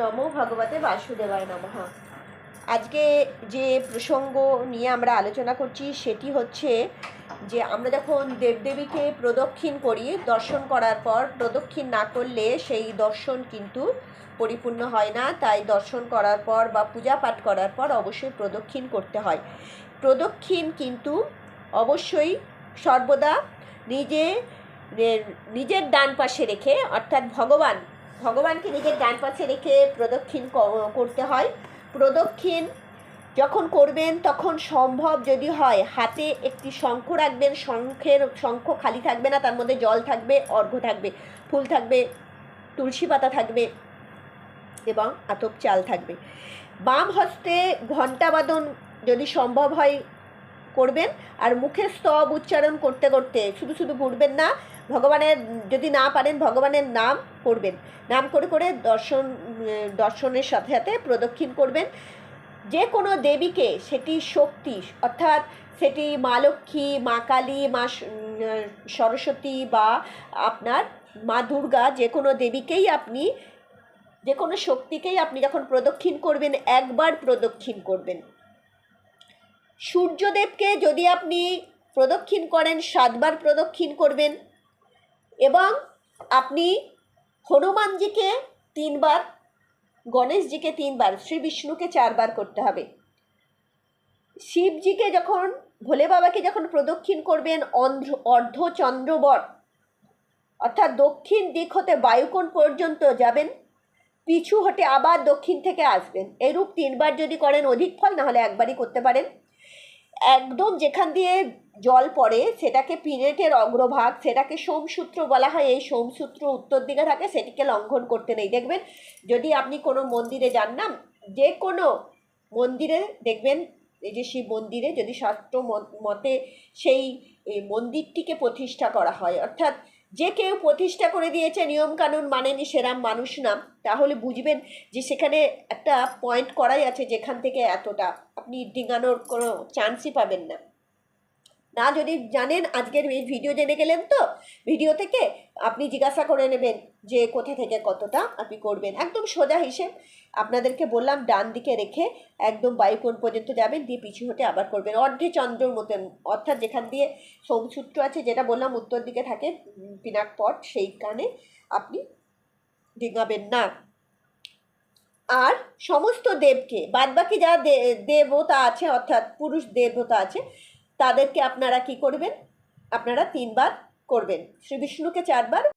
নমো ভগবতে বাসুদেবায় নমঃ। আজকে যে প্রসঙ্গ নিয়ে আমরা আলোচনা করছি সেটি হচ্ছে যে আমরা যখন দেবদেবীকে প্রদক্ষিণ করি, দর্শন করার পর প্রদক্ষিণ না করলে সেই দর্শন কিন্তু পরিপূর্ণ হয় না। তাই দর্শন করার পর বা পূজা পাঠ করার পর অবশ্যই প্রদক্ষিণ করতে হয়। প্রদক্ষিণ কিন্তু অবশ্যই সর্বদা নিজে, নিজের ডান পাশে রেখে অর্থাৎ ভগবান ভগবানকে নিজের ডান পাশে রেখে প্রদক্ষিণ করতে হয়। প্রদক্ষিণ যখন করবেন, তখন সম্ভব যদি হয়, হাতে একটি শঙ্খ রাখবেন, শঙ্খের, শঙ্খ খালি থাকবে না, তার মধ্যে জল থাকবে অর্ঘ্য থাকবে, ফুল থাকবে, তুলসী পাতা থাকবে এবং আতপ চাল থাকবে। বাম হস্তে ঘণ্টা বাদন যদি সম্ভব হয় করবেন আর মুখে স্তব উচ্চারণ করতে করতে শুধু শুধু ঘুরবেন না, ভগবানের, যদি না পারেন ভগবানের নাম করবেন। নাম করে করে দর্শন, দর্শনের সাথে সাথে প্রদক্ষিণ করবেন। যে কোনো দেবীকে সেটি শক্তি, অর্থাৎ সেটি মা লক্ষ্মী, মা কালী, মা সরস্বতী বা আপনার মা দুর্গা যে কোনো দেবীকেই আপনি যে কোনো শক্তিকেই আপনি যখন প্রদক্ষিণ করবেন, একবার প্রদক্ষিণ করবেন। সূর্যদেবকে যদি আপনি প্রদক্ষিণ করেন, সাতবার প্রদক্ষিণ করবেন এবং আপনি হনুমানজিকে তিনবার, গণেশজিকে তিনবার শ্রী বিষ্ণুকে চারবার করতে হবে। শিবজিকে যখন, ভোলে বাবাকে যখন প্রদক্ষিণ করবেন, অন্ধ্র অর্ধচন্দ্রবর অর্থাৎ দক্ষিণ দিক হতে বায়ুকোণ পর্যন্ত যাবেন, পিছু হটে আবার দক্ষিণ থেকে আসবেন। এরূপ তিনবার যদি করেন, অধিক ফল না হলে একবারই করতে পারেন। একদম যেখান দিয়ে জল পড়ে, সেটাকে পিরেটের অগ্রভাগ, সেটাকে সোমসূত্র বলা হয়, এই সোমসূত্র উত্তর দিকে থাকে, সেটিকে লঙ্ঘন করতে নেই। দেখবেন, যদি আপনি কোনো মন্দিরে যান না যে কোনো মন্দিরে দেখবেন, এই যে শিব মন্দিরে যদি শাস্ত্র মত- সেই মন্দিরটিকে প্রতিষ্ঠা করা হয়, অর্থাৎ যে কেউ প্রতিষ্ঠা করে দিয়েছে নিয়মকানুন মানেনি সেরাম মানুষ নাম তাহলে বুঝবেন যে সেখানে একটা পয়েন্ট করাই আছে যেখান থেকে এতটা আপনি ডিঙানোর কোনো চান্সই পাবেন না। না যদি জানেন, আজকের এই ভিডিও জেনে গেলেন তো, ভিডিও থেকে আপনি জিজ্ঞাসা করে নেবেন যে কোথা থেকে কতটা আপনি করবেন। একদম সোজা হিসেব আপনাদেরকে বললাম, ডান দিকে রেখে একদম বায়ুকোণ পর্যন্ত যাবেন, দিয়ে পিছু হতে আবার করবেন। অর্ধে চন্দ্রর মতন, অর্থাৎ যেখান দিয়ে সোমসূত্র আছে যেটা বললাম, উত্তর দিকে থাকে পিনাক পট, সেইখানে আপনি ডিঙাবেন না। আর সমস্ত দেবকে, বাদবাকি যা দেবতা আছে, অর্থাৎ পুরুষ দেবতা আছে তাদেরকে আপনারা কি করবেন? আপনারা তিনবার করবেন। শ্রী বিষ্ণুকে চারবার